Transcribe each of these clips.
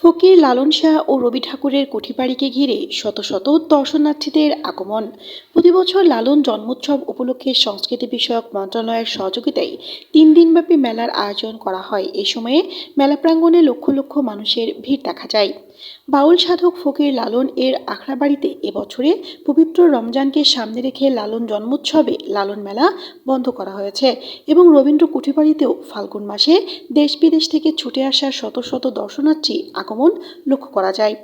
ফকির লালন শাহ ও রবি ঠাকুরের কুঠিপাড়িকে ঘিরে শত শত দর্শনার্থীদের আগমন। প্রতি বছর লালন জন্মোৎসব উপলক্ষে সংস্কৃতি বিষয়ক মন্ত্রণালয়ের সহযোগিতায় তিন দিনব্যাপী মেলার আয়োজন করা হয়। এ সময়ে মেলা প্রাঙ্গণে লক্ষ লক্ষ মানুষের ভিড় দেখা যায়। বাউল সাধক ফকির লালন এর আখড়াবাড়িতে এবছরে পবিত্র রমজানকে সামনে রেখে লালন জন্মোৎসবে লালন মেলা বন্ধ করা হয়েছে এবং রবীন্দ্র কুঠিবাড়িতেও ফাল্গুন মাসে দেশ বিদেশ থেকে ছুটে আসা শত শত দর্শনার্থী আগমন লক্ষ্য করা যায়।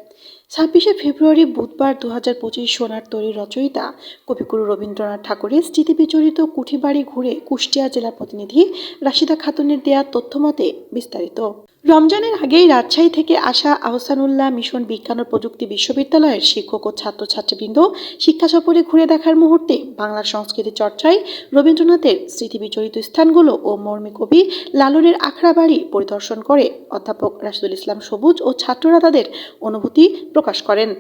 ছাব্বিশে ফেব্রুয়ারি বুধবার দু হাজার পঁচিশ সোনার তৈরি রচয়িতা কবিগুরু রবীন্দ্রনাথ ঠাকুরের স্মৃতি বিচরিত কুঠিবাড়ি ঘুরে কুষ্টিয়া জেলা প্রতিনিধি রাশিদা খাতুনের দেয়া তথ্যমতে বিস্তারিত। রমজানের আগেই রাজশাহী থেকে আসা আহসানুল্লাহ মিশন বিজ্ঞান ও প্রযুক্তি বিশ্ববিদ্যালয়ের শিক্ষক ও ছাত্রছাত্রীবৃন্দ শিক্ষা সফরে ঘুরে দেখার মুহূর্তে বাংলা সংস্কৃতি চর্চায় রবীন্দ্রনাথের স্মৃতি বিচরিত স্থানগুলো ও মর্মী কবি লালনের আখড়া বাড়ি পরিদর্শন করে অধ্যাপক রাশিদুল ইসলাম সবুজ ও ছাত্ররা তাদের অনুভূতি প্রকাশ করেন।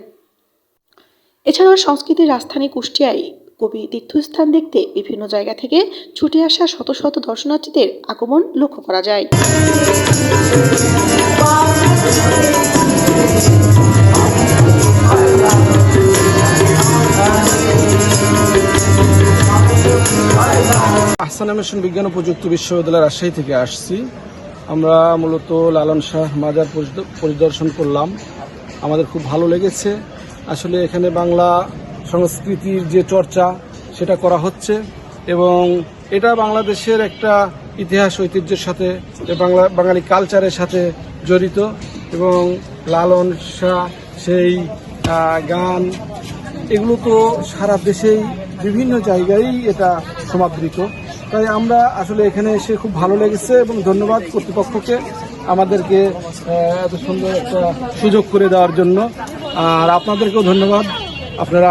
এছাড়াও সংস্কৃতির রাজধানী কুষ্টিয়ায় কবি তীর্থস্থান দেখতে বিভিন্ন জায়গা থেকে ছুটে আসা শত শত দর্শনার্থীদের আগমন লক্ষ্য করা যায়। আহসানা মিশন বিজ্ঞান ও প্রযুক্তি বিশ্ববিদ্যালয় রাজশাহী থেকে আসছি। আমরা মূলত লালন শাহ মাজার পরিদর্শন করলাম। আমাদের খুব ভালো লেগেছে। আসলে এখানে বাংলা সংস্কৃতির যে চর্চা, সেটা করা হচ্ছে এবং এটা বাংলাদেশের একটা ইতিহাস, ঐতিহ্যের সাথে বাংলা, বাঙালি কালচারের সাথে জড়িত এবং লালন শাহ, সেই গান, এগুলো তো সারা দেশেই, বিভিন্ন জায়গায় এটা সমাদৃত। তাই আমরা আসলে এখানে এসে খুব ভালো লেগেছে এবং ধন্যবাদ কর্তৃপক্ষকে আমাদেরকে এত সুন্দর একটা সুযোগ করে দেওয়ার জন্য। আর আপনাদেরকেও ধন্যবাদ। আপনারা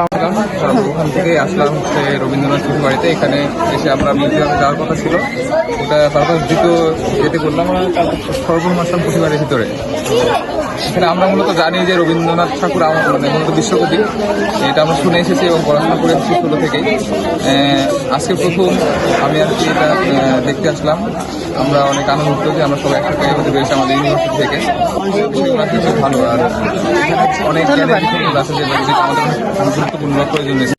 ওখান থেকে আসলাম হচ্ছে রবীন্দ্রনাথ ঠাকুর বাড়িতে। এখানে এসে আমরা মিউজিয়ামে যাওয়ার কথা ছিল। ওটা তারপর দ্রুত যেতে করলাম সর্বপ্রথম আসলাম প্রতিবারের ভিতরে। এখানে আমরা মূলত জানি যে রবীন্দ্রনাথ ঠাকুর আমার মানে মূলত বিশ্বকবি। এটা আমরা শুনে এসেছি এবং পড়াশোনা করে এসেছি ছোটো থেকেই আজকে প্রথম আমি আর কি এটা দেখতে আসলাম। আমরা অনেক আনন্দিত যে আমরা সবাই একসাথে হতে পেরেছি আমাদের ইউনিভার্সিটি থেকে। ভালো। আর অনেক আছে যেটা আমাদের গুরুত্বপূর্ণ no puede